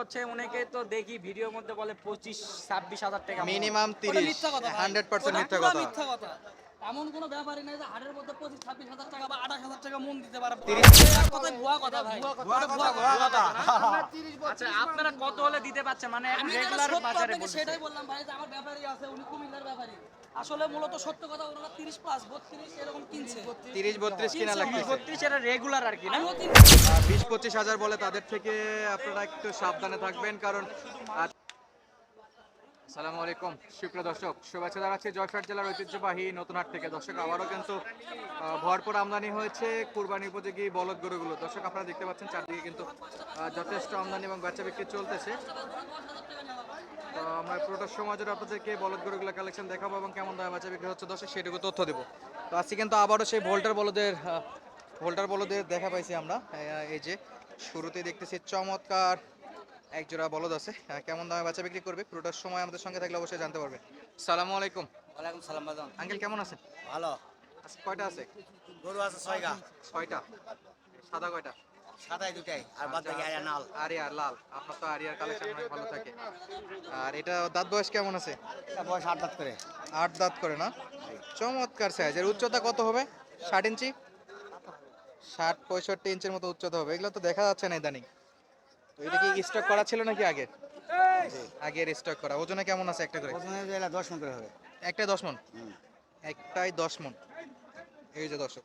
হচ্ছে অনেকে তো দেখি ভিডিওর মধ্যে বলে পঁচিশ ছাব্বিশ হাজার টাকা। মিনিমাম তিরিশ। হান্ড্রেড পার্সেন্ট মিথ্যা কথা। এমন কোনো ব্যাপারই নাই যে হাটের মধ্যে পঁচিশ ছাব্বিশ হাজার টাকা বা আঠাশ হাজার টাকা মন দিতে পারে। ভুয়া কথা ভাই। আচ্ছা আপনারা কত হলে দিতে পারছেন? মানে রেগুলার বাজারে সেটাই বললাম ভাই যে আমার ব্যাপারই আছে উনি কুমিল্লার ব্যাপারী আসলে মূলত সত্য কথা ওনারা তিরিশ প্লাস বত্রিশ এরকম কিনছে। তিরিশ বত্রিশ কিনা এটা রেগুলার আর কি না? আমিও তিন আর বিশ পঁচিশ হাজার বলে তাদের থেকে আপনারা একটু সাবধানে থাকবেন কারণ আসসালামু আলাইকুম। সুপ্রিয় দর্শক, শুভেচ্ছা জানাচ্ছি যশোর জেলার ঐতিহ্যবাহী নতুন হাট থেকে। দর্শক, আবারও কিন্তু ভরপুর আমদানি হয়েছে কুরবানি উপযোগী বলদ গরুগুলো। দর্শক, আপনারা দেখতে পাচ্ছেন চারদিকে কিন্তু যথেষ্ট আমদানি এবং বেচা বিক্রি চলতেছে। তো আমরা পুরোটা সময় জুড়ে আপনাদেরকে বলদ গরুগুলো কালেকশন দেখাবো এবং কেমন দামে বেচা বিক্রি হচ্ছে দর্শক, সেটুকু তথ্য দেবো। তো আজকে কিন্তু আবারও সেই ভোল্টার বলদের ভোল্টার বলদের দেখা পাইছি আমরা। এই যে, শুরুতেই দেখতেছি চমৎকার এক জোড়া বলদ আছে। কেমন দামে বেচা বিক্রি করবে? পুরোটার সময় আমাদের সঙ্গে থাকলে অবশ্যই জানতে পারবে। সালামু আলাইকুম। ওয়ালাইকুম সালাম বাজান। আঙ্কেল কেমন আছেন? ভালো। আজকে কয়টা আছে? গরু আছে ছয়গা। ছয়টা। সাদা কয়টা? সাদাই দুটাই আর বাদ বাকি আয়া নাল আরিয়ার লাল। আপনার তো আরিয়ার কালেকশন অনেক ভালো থাকে। আর এটা দাঁত বয়স কেমন আছে? বয়স আট দাঁত করে। আট দাঁত করে না? চমৎকার সাইজ এর উচ্চতা কত হবে? ষাট ইঞ্চি? ষাট পঁয়ষট্টি ইঞ্চির মতো উচ্চতা হবে। এগুলো তো দেখা যাচ্ছে না ইদানিং। এটা কি স্টক করা ছিল নাকি আগের আগের স্টক করা। ওজনে কেমন আছে একটা করে? প্রথমে এলা দশ মন করে হবে। একটাই দশ মন? একটাই দশ মন। এই যে দর্শক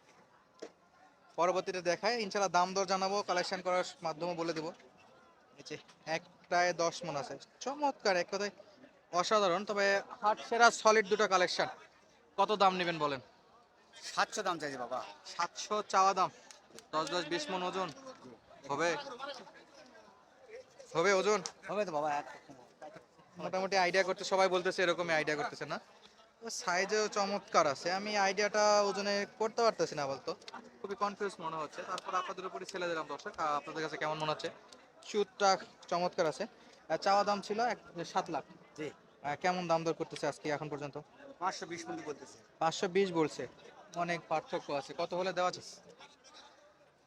পরবর্তীতে দেখায় ইনশাল্লাহ দাম দর জানাব কালেকশন করার মাধ্যমে বলে দেবো। যে একটায় দশ মন আছে। চমৎকার এক কথায় অসাধারণ। তবে হাট সেরা সলিড দুটো কালেকশন কত দাম নেবেন বলেন? সাতশো দাম চাইছে বাবা। সাতশো চাওয়া দাম। দশ দশ বিশ মন ওজন। হবে। হবে ওজন? হবে তো বাবা মোটামুটি আইডিয়া করতে সবাই বলতেছে এরকমই আইডিয়া করতেছে না। সাইজেও চমৎকার আছে। আমি আইডিয়াটা ওজনে করতে পারতেছি না বলতো। খুবই কনফিউজ মনে হচ্ছে। তারপর আপনাদের উপরে ছেলে দিলাম দর্শক। আপনাদের কাছে কেমন মনে হচ্ছে? চুটটা চমৎকার আছে। চাওয়া দাম ছিল এক সাত লাখ। জি। কেমন দাম দর করতেছে আজকে এখন পর্যন্ত? পাঁচশো বিশ মন্দির বলতেছে। পাঁচশো বিশ বলছে। অনেক পার্থক্য আছে। কত হলে দেওয়া আছে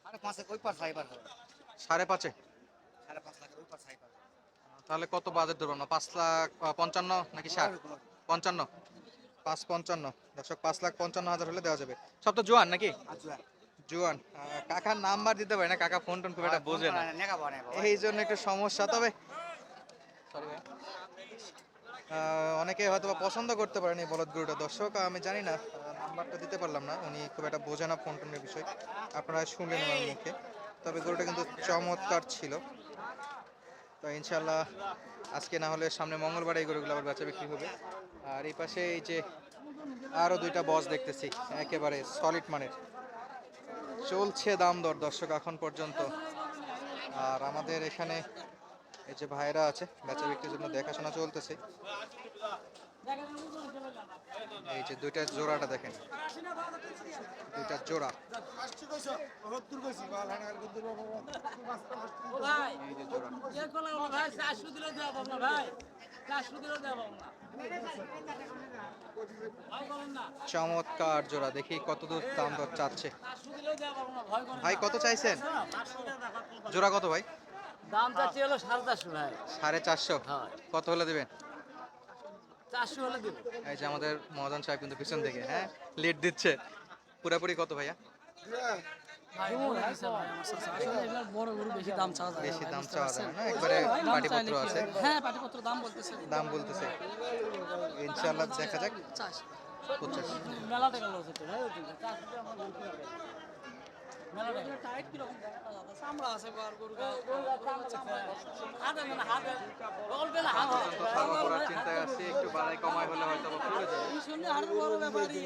আরে পাঁচে ওই পার সাড়ে পাঁচে? সাড়ে পাঁচ তাহলে কত বাজেট ধরবো না পাঁচ লাখ পঞ্চান্ন নাকি ষাট? পঞ্চান্ন। পাঁচ পঞ্চান্ন। দর্শক পাঁচ লাখ পঞ্চান্ন হাজার হলে দেওয়া যাবে। সব তো জোয়ান নাকি? জুয়ান। কাকার নাম্বার দিতে পারে না? কাকা ফোন টোন খুব একটা বোঝে না। এই জন্য একটু সমস্যা। তবে অনেকে হয়তো বা পছন্দ করতে পারেন এই বলদ গরুটা। দর্শক আমি জানি না নাম্বারটা দিতে পারলাম না। উনি খুব একটা বোঝে না ফোন টোনের বিষয়। আপনারা শুনলেন ওনার মুখে। তবে গরুটা কিন্তু চমৎকার ছিল। তো ইনশাল্লাহ আজকে না হলে সামনে মঙ্গলবার এই গরুগুলো আবার বেচা বিক্রি হবে। আর এই পাশে এই যে আরও দুইটা বস দেখতেছি, একেবারে সলিড মানের। চলছে দাম দর দর্শক, এখন পর্যন্ত। আর আমাদের এখানে এই যে ভাইরা আছে, বেচা বিক্রির জন্য দেখাশোনা চলতেছে। এই যে দুইটা জোড়াটা দেখেন। দুইটা জোড়া। চমৎকার জোড়া। দেখি কত দূর দাম দর চাচ্ছে। ভাই কত চাইছেন? জোড়া কত ভাই? দাম চাচ্ছি হলো সাড়ে চারশো ভাই। সাড়ে চারশো। কত হলে দেবেন? চারশো হলে দেবো। এই যে আমাদের মহাজন সাহেব কিন্তু পিছন থেকে হ্যাঁ? লিড দিচ্ছে। পুরাপুরি কত ভাইয়া? বেশি দাম চাওয়া যায় না একবারে পাটিপত্র আছে। হ্যাঁ পাটিপত্র দাম বলতেছে। দাম বলতেছে ইনশাআল্লাহ দেখা যাক। পঞ্চাশ চিন্তায় আছি একটু বাড়াই কমাই হলে হয়তো বা পড়ে যাবে। শুনলে হাটের বড় ব্যাপারই।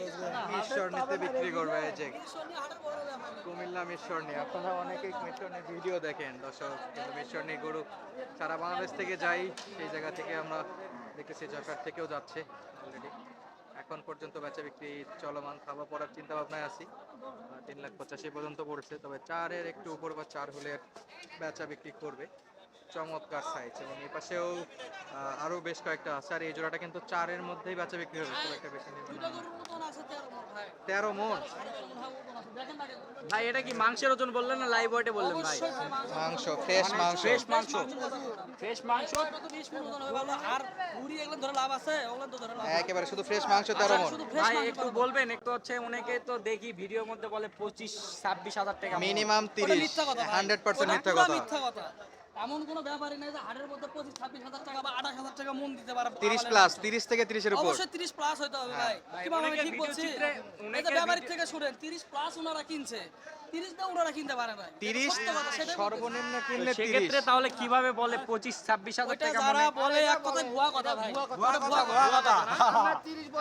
মিশর নিতে বিক্রি করবে এই যে কুমিল্লা মিশরনি আপনারা অনেকেই মিশরনির ভিডিও দেখেন দর্শক কিন্তু মিশরনি গরু সারা বাংলাদেশ থেকে যাই সেই জায়গা থেকে আমরা দেখেছি যশোর থেকেও যাচ্ছে অলরেডি এখন পর্যন্ত বেচা বিক্রি চলমান খাওয়া পড়ার চিন্তা ভাবনায় আছি তিন লাখ পঁচাশি পর্যন্ত পড়ছে, তবে চারের একটু উপর বা চার হলে বেচা বিক্রি করবে। চমৎকার সাইজ এবং এ পাশেও আরও আরও বেশ কয়েকটা আছে, আর এই জোড়াটা কিন্তু চারের মধ্যেই বেচা বিক্রি হবে, খুব একটা বেশি নেই তেরো মন। ভাই এটা কি মাংসের ওজন বললেন না লাইভ ওয়েটে বললেন ভাই? মাংস। মাংস ফ্রেশ মাংস। ফ্রেশ মাংস। ফ্রেশ মাংস? তো 20 মন ওজন গেল। আর বুড়ি এগুলো ধরে লাভ আছে? ওগুলো তো ধরে লাভ একেবারে শুধু ফ্রেশ মাংস তেরো মন। ভাই একটু বলবেন একটু হচ্ছে অনেকে তো দেখি ভিডিওর মধ্যে বলে পঁচিশ ছাব্বিশ হাজার টাকা মিনিমাম ওটা তিরিশ। মিথ্যা কথা ভাই। হান্ড্রেড পার্সেন্ট ওটা মিথ্যা কথা। মিথ্যা কথা। এমন কোনো ব্যাপারই নাই যে হাটের মধ্যে পঁচিশ ছাব্বিশ হাজার টাকা বা আঠাশ হাজার টাকা মন দিতে পারে। তিরিশ প্লাস তিরিশ থেকে তিরিশের উপর। অবশ্যই 30 প্লাস হইতে হবে ভাই। কীভাবে আমি ঠিক বলছি? ব্যাপারের থেকে শুনেন 30 প্লাস ওনারা কিনছে। 30 দা ওনারা কিনতে পারে না তিরিশ সত্য কথা, সেটাই বলতেছি। সর্বনিম্ন কিনলে সেক্ষেত্রে তাহলে কীভাবে বলে পঁচিশ ছাব্বিশ হাজার টাকা যারা বলে এক কথায় ভুয়া কথা ভাই। ভুয়া কথা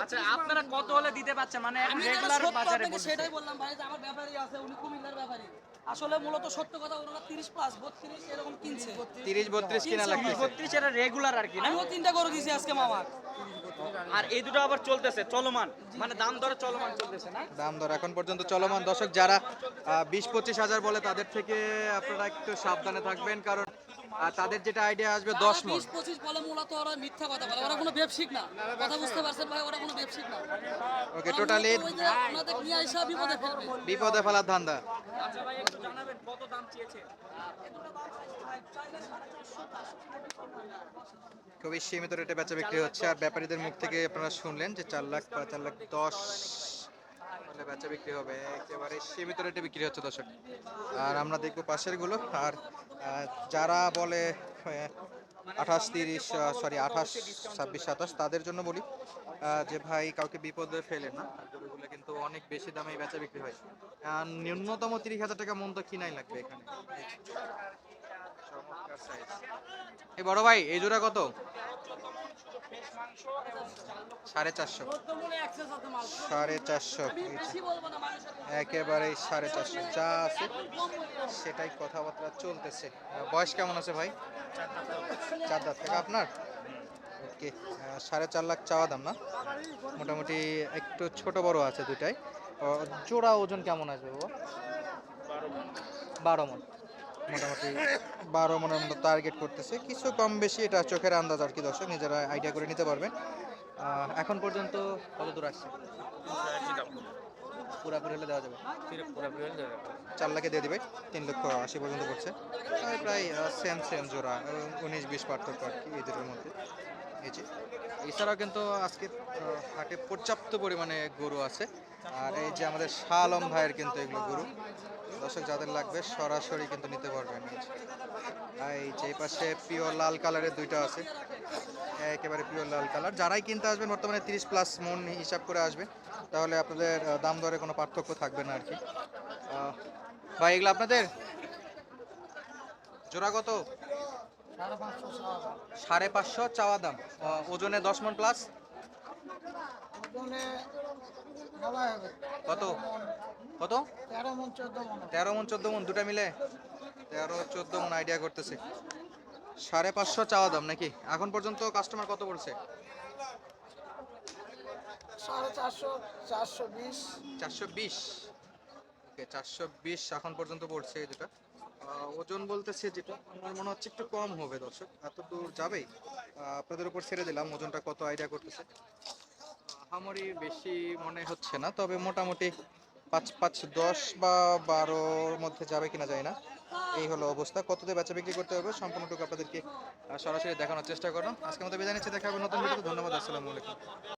আচ্ছা আপনারা কত হলে দিতে পারছেন? মানে রেগুলার বাজারে সেটাই বললাম ভাই যে আমার ব্যাপারী আছে উনি কুমিল্লার ব্যাপারী আসলে মূলত সত্য কথা ওনারা 30 প্লাস 32 এরকম কিনছে। তিরিশ বত্রিশ কিনা লাগতেছে বত্রিশ এটা রেগুলার আর কি না? আমিও তিনটা করে দিয়েছি আজকে মামা আর এই দুটো আবার চলতেছে, চলমান। মানে দাম দরে চলমান চলতেছে না? দাম দর এখন পর্যন্ত চলমান। দর্শক, যারা বিশ পঁচিশ হাজার বলে তাদের থেকে আপনারা একটু সাবধানে থাকবেন, কারণ আহ, তাদের যেটা আইডিয়া আসবে দশ মন। 20 25 বলে মূলত ওরা মিথ্যা কথা বলে। ওরা কোনো ব্যবসায়িক না। কথা বুঝতে পারছেন ভাই ওরা কোনো ব্যবসায়িক না। ওকে টোটালি নিয়ে বিপদে ফেলবে। বিপদে ফেলার ধান্দা। আচ্ছা ভাই একটু জানাবেন কত দাম চেয়েছে? খুবই সীমিত রেটে বেচা বিক্রি হচ্ছে। আর ব্যাপারীদের মুখ থেকে আপনারা শুনলেন যে চার লাখ চার লাখ দশ বেচা বিক্রি হবে, একেবারে সীমিত রেটে বিক্রি হচ্ছে দর্শক আর আমরা দেখব পাশেরগুলো আর যারা বলে আঠাশ, তিরিশ সরি আঠাশ, ছাব্বিশ, সাতাশ, তাদের জন্য বলি যে ভাই কাউকে বিপদে ফেলে না গরুগুলো কিন্তু অনেক বেশি দামে বেচা বিক্রি হয় ন্যূনতম তিরিশ হাজার টাকা মন তো কিনাই লাগবে এখানে। এই বড় ভাই, এই জোড়া কত? সাড়ে চারশো। সাড়ে চারশো একেবারে সাড়ে চারশো, যা আছে সেটাই কথাবার্তা চলতেছে। বয়স কেমন আছে ভাই? চার দাঁত থেকে আপনার? ওকে সাড়ে চার লাখ চাওয়া দাম না? মোটামুটি একটু ছোট বড় আছে দুটাই জোড়া ওজন কেমন আসবে বাবা? বারো মন। মোটামুটি বারো মনের মতো টার্গেট করতেছে। কিছু কম বেশি এটা চোখের আন্দাজ আর কি দর্শক, নিজেরা আইডিয়া করে নিতে পারবেন। এখন পর্যন্ত কত দূর আসছে? পুরাপুরি হলে দেওয়া যাবে। চার লাখে দিয়ে দেবে, তিন লক্ষ আশি পর্যন্ত করছে প্রায় সেম সেম জোড়া, উনিশ, বিশ পার্থক্য আর কি এদের মধ্যে। এই এছাড়াও কিন্তু আজকে হাটে পর্যাপ্ত পরিমাণে গরু আছে। আর এই যে আমাদের শাহ আলম ভাইয়ের কিন্তু এগুলো গরু। দর্শক, যাদের লাগবে সরাসরি কিন্তু নিতে পারবেন। এই যে। পাশে পিওর লাল কালারের দুইটা আছে। একেবারে পিওর লাল কালার। যারাই কিনতে আসবেন, বর্তমানে তিরিশ প্লাস মন হিসাব করে আসবে তাহলে আপনাদের দাম দরে কোনো পার্থক্য থাকবে না আর কি। ভাই, এগুলো আপনাদের? জোড়া কত? সাড়ে পাঁচশো চাওয়া দাম। ওজনে দশ মন প্লাস কত? কত? তেরো মন চোদ্দ মন দুটা মিলে? তেরো চোদ্দ মন আইডিয়া করতেছে। সাড়ে পাঁচশো চাওয়া দাম নাকি? এখন পর্যন্ত কাস্টমার কত পড়ছে? চারশো বিশ। চারশো বিশ। ওকে চারশো বিশ এখন পর্যন্ত পড়ছে এই দুটা। ওজন বলতেছে যেটা আমার মনে হচ্ছে একটু কম হবে দর্শক এত দূর যাবেই আপনাদের উপর ছেড়ে দিলাম, ওজনটা কত আইডিয়া করতেছে। আমারই বেশি মনে হচ্ছে না, তবে মোটামুটি পাঁচ পাঁচ, দশ বা বারোর মধ্যে যাবে কিনা যায় না। এই হলো অবস্থা কততে বেচা বিক্রি করতে হবে সম্পূর্ণটুকু আপনাদেরকে সরাসরি দেখানোর চেষ্টা করো আজকে মতো বিদায় নিচ্ছি, দেখা হবে নতুন ভিডিওতে, ধন্যবাদ, আসসালামু আলাইকুম।